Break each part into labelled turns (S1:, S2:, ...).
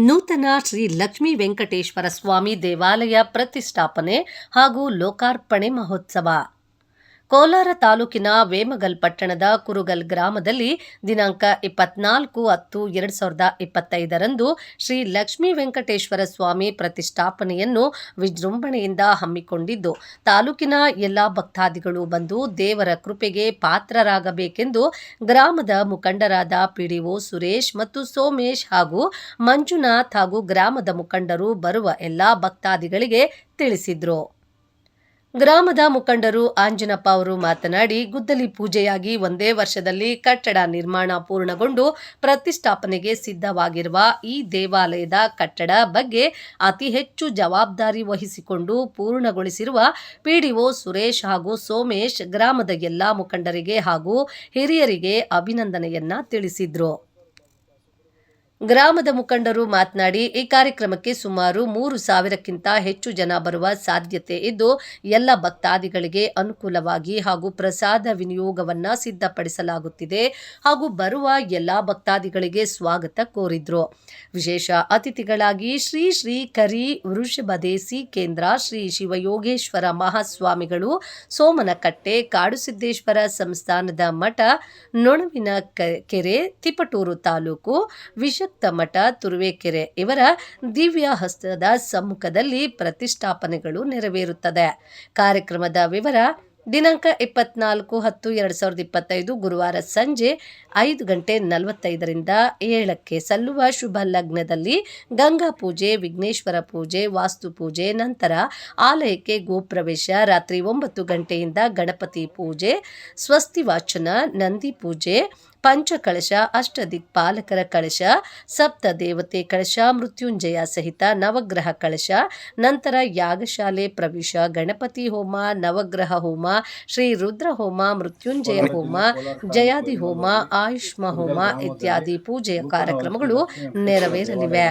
S1: ನೂತನ ಶ್ರೀ ಲಕ್ಷ್ಮೀ ವೆಂಕಟೇಶ್ವರ ಸ್ವಾಮಿ ದೇವಾಲಯ ಪ್ರತಿಷ್ಠಾಪನೆ ಹಾಗೂ ಲೋಕಾರ್ಪಣೆ ಮಹೋತ್ಸವ. ಕೋಲಾರ ತಾಲೂಕಿನ ವೇಮಗಲ್ ಪಟ್ಟಣದ ಕುರುಗಲ್ ಗ್ರಾಮದಲ್ಲಿ ದಿನಾಂಕ ಇಪ್ಪತ್ನಾಲ್ಕು ಹತ್ತು ಎರಡು ಸಾವಿರದ ಇಪ್ಪತ್ತೈದರಂದು ಶ್ರೀ ಲಕ್ಷ್ಮೀ ವೆಂಕಟೇಶ್ವರ ಸ್ವಾಮಿ ಪ್ರತಿಷ್ಠಾಪನೆಯನ್ನು ವಿಜೃಂಭಣೆಯಿಂದ ಹಮ್ಮಿಕೊಂಡಿದ್ದು, ತಾಲೂಕಿನ ಎಲ್ಲ ಭಕ್ತಾದಿಗಳು ಬಂದು ದೇವರ ಕೃಪೆಗೆ ಪಾತ್ರರಾಗಬೇಕೆಂದು ಗ್ರಾಮದ ಮುಖಂಡರಾದ ಪಿಡಿಒ ಸುರೇಶ್ ಮತ್ತು ಸೋಮೇಶ್ ಹಾಗೂ ಮಂಜುನಾಥ್ ಹಾಗೂ ಗ್ರಾಮದ ಮುಖಂಡರು ಬರುವ ಎಲ್ಲ ಭಕ್ತಾದಿಗಳಿಗೆ ತಿಳಿಸಿದ್ರು. ಗ್ರಾಮದ ಮುಖಂಡರು ಆಂಜನಪ್ಪ ಅವರು ಮಾತನಾಡಿ, ಗುದ್ದಲಿ ಪೂಜೆಯಾಗಿ ಒಂದೇ ವರ್ಷದಲ್ಲಿ ಕಟ್ಟಡ ನಿರ್ಮಾಣ ಪೂರ್ಣಗೊಂಡು ಪ್ರತಿಷ್ಠಾಪನೆಗೆ ಸಿದ್ಧವಾಗಿರುವ ಈ ದೇವಾಲಯದ ಕಟ್ಟಡ ಬಗ್ಗೆ ಅತಿ ಹೆಚ್ಚು ಜವಾಬ್ದಾರಿ ವಹಿಸಿಕೊಂಡು ಪೂರ್ಣಗೊಳಿಸಿರುವ ಪಿಡಿಒ ಸುರೇಶ್ ಹಾಗೂ ಸೋಮೇಶ್ ಗ್ರಾಮದ ಎಲ್ಲಾ ಮುಖಂಡರಿಗೆ ಹಾಗೂ ಹಿರಿಯರಿಗೆ ಅಭಿನಂದನೆಯನ್ನ ತಿಳಿಸಿದ್ರು. ಗ್ರಾಮದ ಮುಖಂಡರು ಮಾತನಾಡಿ, ಈ ಕಾರ್ಯಕ್ರಮಕ್ಕೆ ಸುಮಾರು ಮೂರು ಸಾವಿರಕ್ಕಿಂತ ಹೆಚ್ಚು ಜನ ಬರುವ ಸಾಧ್ಯತೆ ಇದ್ದು, ಎಲ್ಲ ಭಕ್ತಾದಿಗಳಿಗೆ ಅನುಕೂಲವಾಗಿ ಹಾಗೂ ಪ್ರಸಾದ ವಿನಿಯೋಗವನ್ನ ಸಿದ್ಧಪಡಿಸಲಾಗುತ್ತಿದೆ ಹಾಗೂ ಬರುವ ಎಲ್ಲ ಭಕ್ತಾದಿಗಳಿಗೆ ಸ್ವಾಗತ ಕೋರಿದ್ರು. ವಿಶೇಷ ಅತಿಥಿಗಳಾಗಿ ಶ್ರೀ ಶ್ರೀ ಕರಿ ವೃಷಭದೇಸಿ ಕೇಂದ್ರ ಶ್ರೀ ಶಿವಯೋಗೇಶ್ವರ ಮಹಾಸ್ವಾಮಿಗಳು, ಸೋಮನಕಟ್ಟೆ, ಕಾಡುಸಿದ್ದೇಶ್ವರ ಸಂಸ್ಥಾನದ ಮಠ ನೊಣವಿನ ಕೆರೆ ತಿಪಟೂರು ತಾಲೂಕು ವಿಷಕ್ತ ಮಠ ತುರುವೇಕೆರೆ. ಇವರ ದಿವ್ಯ ಹಸ್ತದ ಸಮ್ಮುಖದಲ್ಲಿ ಪ್ರತಿಷ್ಠಾಪನೆಗಳು ನೆರವೇರುತ್ತದೆ. ಕಾರ್ಯಕ್ರಮದ ವಿವರ, ದಿನಾಂಕ ಇಪ್ಪತ್ನಾಲ್ಕು ಹತ್ತು ಎರಡು ಸಾವಿರದ ಇಪ್ಪತ್ತೈದು ಗುರುವಾರ ಸಂಜೆ ಐದು ಗಂಟೆ ನಲವತ್ತೈದರಿಂದ ಏಳಕ್ಕೆ ಸಲ್ಲುವ ಶುಭ ಲಗ್ನದಲ್ಲಿ ಗಂಗಾ ಪೂಜೆ, ವಿಘ್ನೇಶ್ವರ ಪೂಜೆ, ವಾಸ್ತು ಪೂಜೆ, ನಂತರ ಆಲಯಕ್ಕೆ ಗೋಪ್ರವೇಶ, ರಾತ್ರಿ ಒಂಬತ್ತು ಗಂಟೆಯಿಂದ ಗಣಪತಿ ಪೂಜೆ ಸ್ವಸ್ತಿ ವಾಚನ ನಂದಿ ಪೂಜೆ ಪಂಚಕಳಶ ಅಷ್ಟದಿಕ್ಪಾಲಕರ ಕಳಶ ಸಪ್ತ ದೇವತೆ ಕಳಶ ಮೃತ್ಯುಂಜಯ ಸಹಿತ ನವಗ್ರಹ ಕಳಶ ನಂತರ ಯಾಗಶಾಲೆ ಪ್ರವೇಶ ಗಣಪತಿ ಹೋಮ ನವಗ್ರಹ ಹೋಮ ಶ್ರೀ ರುದ್ರ ಹೋಮ ಮೃತ್ಯುಂಜಯ ಹೋಮ ಜಯಾದಿ ಹೋಮ ಆಯುಷ್ಮ ಹೋಮ ಇತ್ಯಾದಿ ಪೂಜೆಯ ಕಾರ್ಯಕ್ರಮಗಳು ನೆರವೇರಲಿವೆ.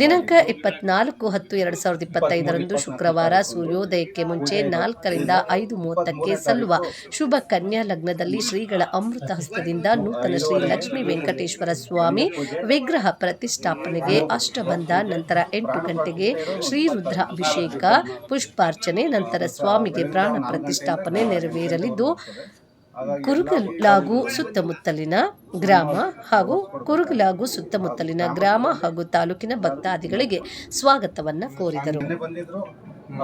S1: ದಿನಾಂಕ ಇಪ್ಪತ್ನಾಲ್ಕು ಹತ್ತು ಎರಡು ಸಾವಿರದ ಇಪ್ಪತ್ತೈದರಂದು ಶುಕ್ರವಾರ ಸೂರ್ಯೋದಯಕ್ಕೆ ಮುಂಚೆ ನಾಲ್ಕರಿಂದ ಐದು ಮೂವತ್ತಕ್ಕೆ ಸಲ್ಲುವ ಶುಭ ಕನ್ಯಾ ಲಗ್ನದಲ್ಲಿ ಶ್ರೀಗಳ ಅಮೃತ ಹಸ್ತದಿಂದ ನೂತನ ಶ್ರೀ ಲಕ್ಷ್ಮೀ ವೆಂಕಟೇಶ್ವರ ಸ್ವಾಮಿ ವಿಗ್ರಹ ಪ್ರತಿಷ್ಠಾಪನೆಗೆ ಅಷ್ಟಬಂಧ ನಂತರ ಎಂಟು ಗಂಟೆಗೆ ಶ್ರೀ ರುದ್ರ ಅಭಿಷೇಕ ಪುಷ್ಪಾರ್ಚನೆ, ನಂತರ ಸ್ವಾಮಿಗೆ ಪ್ರಾಣ ಪ್ರತಿಷ್ಠಾಪನೆ ನೆರವೇರಲಿದ್ದು ಕುರುಗಲಾಗು ಸುತ್ತಮುತ್ತಲಿನ ಗ್ರಾಮ ಹಾಗೂ ಕುರುಗಲಾಗು ಸುತ್ತಮುತ್ತಲಿನ ಗ್ರಾಮ ಹಾಗೂ ತಾಲೂಕಿನ ಭಕ್ತಾದಿಗಳಿಗೆ ಸ್ವಾಗತವನ್ನು ಕೋರಿದರು.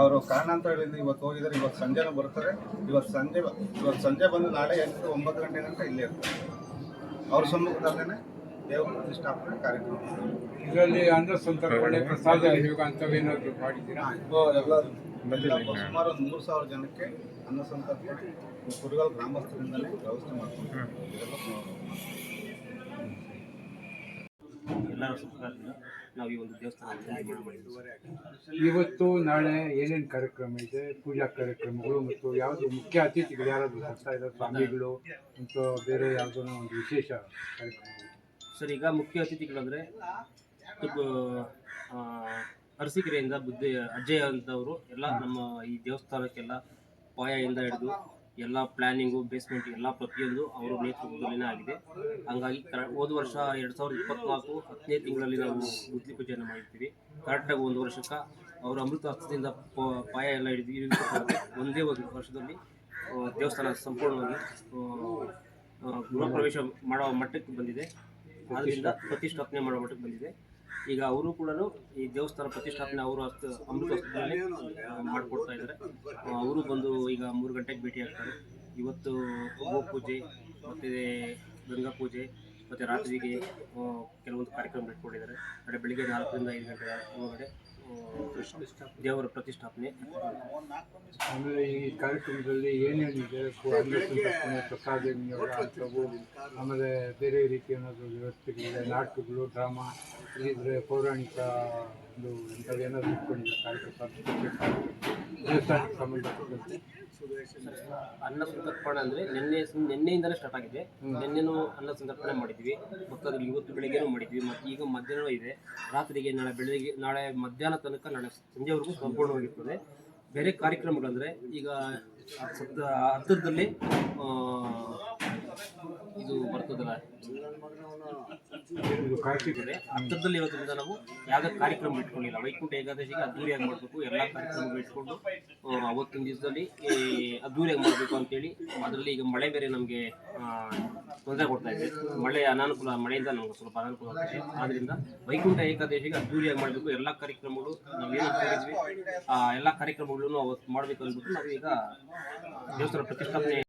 S2: ಅವರು ಕಾರಣಾಂತರಗಳಿಂದ ಇವತ್ತು ಹೋಗಿದ್ದಾರೆ. ಇವತ್ತು ಸಂಜೆನೂ ಬರ್ತಾರೆ. ಇವತ್ತು ಸಂಜೆ ಇವತ್ತು ಸಂಜೆ ಬಂದು ನಾಳೆ ಎಂಟು ಒಂಬತ್ತು ಗಂಟೆ ಗಂಟ ಇಲ್ಲೇ ಇರ್ತಾರೆ. ಅವ್ರ ಸಮ್ಮುಖದಲ್ಲೇ ದೇವರ ಪ್ರತಿಷ್ಠಾಪನೆ ಕಾರ್ಯಕ್ರಮ.
S3: ಇದರಲ್ಲಿ ಅನ್ನ ಸಂತರ್ಪಣೆ ಪ್ರಸಾದ ವಿನಿಯೋಗ ಅಂತವೇನಾದ್ರು ಮಾಡಿದ್ದೀರಾ?
S2: ಎಲ್ಲ ಸುಮಾರು ಒಂದು ಮೂರು ಸಾವಿರ ಜನಕ್ಕೆ ಅನ್ನ ಸಂತರ್ಪಣೆ ಕುರುಗಲ್ ಗ್ರಾಮಸ್ಥರಿಂದಲೇ ವ್ಯವಸ್ಥೆ ಮಾಡ್ತಾರೆ
S4: ಎಲ್ಲರ ಸುಖದಿಂದ ನಾವು ಈ ಒಂದು ದೇವಸ್ಥಾನ ನಿರ್ಮಾಣ ಮಾಡಿದ್ದೀವಿ
S3: ಇವತ್ತು ನಾಳೆ ಏನೇನು ಕಾರ್ಯಕ್ರಮ ಇದೆ? ಪೂಜಾ ಕಾರ್ಯಕ್ರಮಗಳು ಮತ್ತು ಯಾವುದು ಮುಖ್ಯ ಅತಿಥಿಗಳು ಯಾರಾದರೂ ಬರ್ತಾ ಇದ್ದಾರೆ ಸ್ವಾಮಿಗಳು ಮತ್ತು ಬೇರೆ ಯಾವುದೋ ಒಂದು ವಿಶೇಷ ಕಾರ್ಯಕ್ರಮ
S4: ಸರ್ ಈಗ ಮುಖ್ಯ ಅತಿಥಿಗಳಂದರೆ ಅರಸೀಕೆರೆಯಿಂದ ಬುದ್ಧಿ ಅಜ್ಜಯ್ಯ ಅಂತವರು ಎಲ್ಲ ನಮ್ಮ ಈ ದೇವಸ್ಥಾನಕ್ಕೆಲ್ಲ ಪಾಯದಿಂದ ಹಿಡಿದು ಎಲ್ಲ ಪ್ಲ್ಯಾನಿಂಗು ಬೇಸ್ಮೆಂಟ್ ಎಲ್ಲ ಪ್ರತಿಯೊಂದು ಅವರು ನೇತೃತ್ವದಲ್ಲಿನೇ ಆಗಿದೆ. ಹಂಗಾಗಿ ಕರ, ಹೋದ ವರ್ಷ ಎರಡು ಸಾವಿರದ ಇಪ್ಪತ್ನಾಲ್ಕು ಹತ್ತನೇ ತಿಂಗಳಲ್ಲಿ ನಾವು ಗುದ್ಲಿ ಪೂಜೆಯನ್ನು ಮಾಡಿರ್ತೀವಿ. ಕರೆಕ್ಟಾಗಿ ಒಂದು ವರ್ಷಕ್ಕೆ ಅವರ ಅಮೃತ ಹಸ್ತದಿಂದ ಪಾಯ ಎಲ್ಲ ಹಿಡಿದು ಒಂದೇ ಒಂದು ವರ್ಷದಲ್ಲಿ ದೇವಸ್ಥಾನ ಸಂಪೂರ್ಣವಾಗಿ ಗೃಹ ಪ್ರವೇಶ ಮಾಡೋ ಮಟ್ಟಕ್ಕೆ ಬಂದಿದೆ. ಆದ್ದರಿಂದ ಪ್ರತಿಷ್ಠಾಪನೆ ಮಾಡೋ ಮಟ್ಟಕ್ಕೆ ಬಂದಿದೆ. ಈಗ ಅವರು ಕೂಡ ಈ ದೇವಸ್ಥಾನ ಪ್ರತಿಷ್ಠಾಪನೆ ಅವರು ಅಷ್ಟು ಅಮೃತ ಹಸ್ತದಲ್ಲಿ ಆ, ಮಾಡಿಕೊಡ್ತಾ ಇದ್ದಾರೆ. ಅವರು ಬಂದು ಈಗ ಮೂರು ಗಂಟೆಗೆ ಭೇಟಿ ಆಗ್ತಾರೆ. ಇವತ್ತು ಗೋ ಪೂಜೆ ಮತ್ತು ಗಂಗಾ ಪೂಜೆ ಮತ್ತು ರಾತ್ರಿಗೆ ಕೆಲವೊಂದು ಕಾರ್ಯಕ್ರಮ ಇಟ್ಕೊಂಡಿದ್ದಾರೆ ಅಂದರೆ ಬೆಳಿಗ್ಗೆ ನಾಲ್ಕರಿಂದ ಐದು ಗಂಟೆ ಒಳಗಡೆ ದೇವರ ಪ್ರತಿಷ್ಠಾಪನೆ.
S3: ಆಮೇಲೆ ಈ ಕಾರ್ಯಕ್ರಮದಲ್ಲಿ ಏನೇನಿದೆ ಪು- ಅನ್ನ ಸಂತರ್ಪಣೆ ಪ್ರಸಾದ ಅಂಥವು ಆಮೇಲೆ ಬೇರೆ ರೀತಿ ಏನಾದರೂ ವ್ಯವಸ್ಥೆಗಳಿದೆ ನಾಟಕಗಳು ಡ್ರಾಮಾ ಇಲ್ಲಿದ್ರೆ ಪೌರಾಣಿಕ ಒಂದು ಇಂಥದ್ದು ಏನಾದರೂ ಸಾಂಸ್ಕೃತಿಕ ಕಾರ್ಯಕ್ರಮ ದೇವಸ್ಥಾನಕ್ಕೆ ಸಂಬಂಧಪಟ್ಟಂತೆ?
S4: ಅನ್ನ ಸಂತರ್ಪಣೆ ಅಂದರೆ ನಿನ್ನೆ ನಿನ್ನೆಯಿಂದಲೇ ಸ್ಟಾರ್ಟ್ ಆಗಿದೆ. ನಿನ್ನೆನೂ ಅನ್ನ ಸಂತರ್ಪಣೆ ಮಾಡಿದ್ವಿ. ಮತ್ತು ಅದ್ರಲ್ಲಿ ಇವತ್ತು ಬೆಳಿಗ್ಗೆನೂ ಮಾಡಿದ್ವಿ. ಮತ್ತು ಈಗ ಮಧ್ಯಾಹ್ನ ಇದೆ. ರಾತ್ರಿಗೆ ನಾಳೆ ಬೆಳಿಗ್ಗೆ ನಾಳೆ ಮಧ್ಯಾಹ್ನ ತನಕ ನಾಳೆ ಸಂಜೆವರೆಗೂ ಸಂಪೂರ್ಣವಾಗಿರ್ತದೆ. ಬೇರೆ ಕಾರ್ಯಕ್ರಮಗಳಂದರೆ ಈಗ ಹತ್ತಿರದಲ್ಲಿ ಇದು ಬರ್ತದಲ್ಲ?
S3: ಕಾರ್ತಿಕ್
S4: ಇವತ್ತಿನಿಂದ ನಾವು ಯಾವುದೇ ಕಾರ್ಯಕ್ರಮ ಇಟ್ಕೊಂಡಿಲ್ಲ. ವೈಕುಂಠ ಏಕಾದಶಿಗೆ ಅದ್ದೂರಿಯಾಗಿ ಮಾಡಬೇಕು. ಎಲ್ಲ ಕಾರ್ಯಕ್ರಮ ಇಟ್ಕೊಂಡು ಅವತ್ತಿನ ದಿವಸದಲ್ಲಿ ಅದ್ದೂರಿಯಾಗಿ ಮಾಡಬೇಕು ಅಂತೇಳಿ ಅದರಲ್ಲಿ ಈಗ ಮಳೆ ಬೇರೆ ನಮಗೆ ತೊಂದರೆ ಕೊಡ್ತಾ ಇದೆ. ಮಳೆ ಅನಾನುಕೂಲ ಮಳೆಯಿಂದ ನಮ್ಗೆ ಸ್ವಲ್ಪ ಅನಾನುಕೂಲ ಆಗ್ತದೆ ಆದ್ರಿಂದ ವೈಕುಂಠ ಏಕಾದಶಿಗೆ ಅದ್ದೂರಿಯಾಗಿ ಮಾಡಬೇಕು. ಎಲ್ಲ ಕಾರ್ಯಕ್ರಮಗಳು ನಾವೇನು ಇದ್ವಿ ಆ ಎಲ್ಲ ಕಾರ್ಯಕ್ರಮಗಳನ್ನು ಅವತ್ತು ಮಾಡಬೇಕು ಅಂದ್ಬಿಟ್ಟು ನಾವೀಗ ದೇವಸ್ಥಾನ ಪ್ರತಿಷ್ಠಾಪನೆ